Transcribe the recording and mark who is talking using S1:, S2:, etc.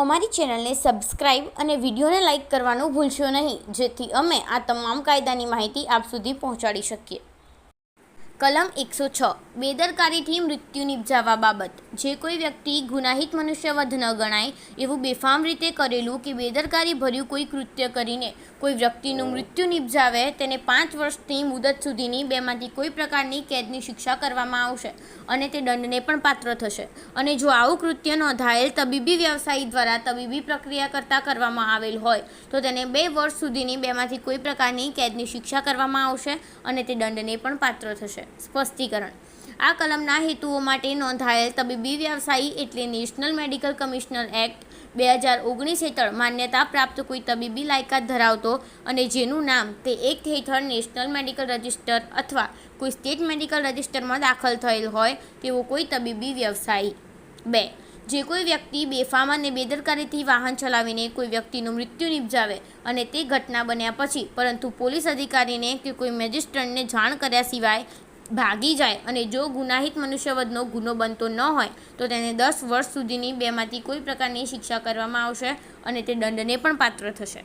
S1: અમારી ચેનલને સબસ્ક્રાઇબ અને વિડીયોને લાઇક કરવાનું ભૂલશો નહીં, જેથી અમે આ તમામ કાયદાની માહિતી આપ સુધી પહોંચાડી શકીએ. કલમ એકસો છ. બેદરકારીથી મૃત્યુ નિપજાવવા બાબત. જે કોઈ વ્યક્તિ ગુનાહિત મનુષ્યવધ ન ગણાય, એવું બેફામ રીતે કરેલું કે બેદરકારી ભર્યું કોઈ કૃત્ય કરીને કોઈ વ્યક્તિનું મૃત્યુ નિપજાવે, તેને પાંચ વર્ષની મુદત સુધીની બેમાંથી કોઈ પ્રકારની કેદની શિક્ષા કરવામાં આવશે અને તે દંડને પણ પાત્ર થશે. અને જો આવું કૃત્ય નોંધાયેલ તબીબી વ્યવસાયી દ્વારા તબીબી પ્રક્રિયા કરતાં કરવામાં આવેલ હોય, તો તેને બે વર્ષ સુધીની બેમાંથી કોઈ પ્રકારની કેદની શિક્ષા કરવામાં આવશે અને તે દંડને પણ પાત્ર થશે. સ્પષ્ટીકરણ. આ કલમના હેતુઓ માટે નોંધાયેલ તબીબી વ્યવસાયી એટલે નેશનલ મેડિકલ કમિશનર એક્ટ બે હજાર ઓગણીસ હેઠળ માન્યતા પ્રાપ્ત કોઈ તબીબી લાયકાત ધરાવતો અને જેનું નામ તે એક હેઠળ નેશનલ મેડિકલ રજિસ્ટર અથવા કોઈ સ્ટેટ મેડિકલ રજિસ્ટરમાં દાખલ થયેલ હોય તેવો કોઈ તબીબી વ્યવસાયી. બે, જે કોઈ વ્યક્તિ બેફામ અને બેદરકારીથી વાહન ચલાવીને કોઈ વ્યક્તિનું મૃત્યુ નિપજાવે અને તે ઘટના બન્યા પછી, પરંતુ પોલીસ અધિકારીને કે કોઈ મેજિસ્ટ્રેટને જાણ કર્યા સિવાય ભાગી જાય અને જો ગુનાહિત મનુષ્યવધનો ગુનો બનતો ન હોય, તો તેને દસ વર્ષ સુધીની બેમાંથી કોઈ પ્રકારની શિક્ષા કરવામાં આવશે અને તે દંડને પણ પાત્ર થશે.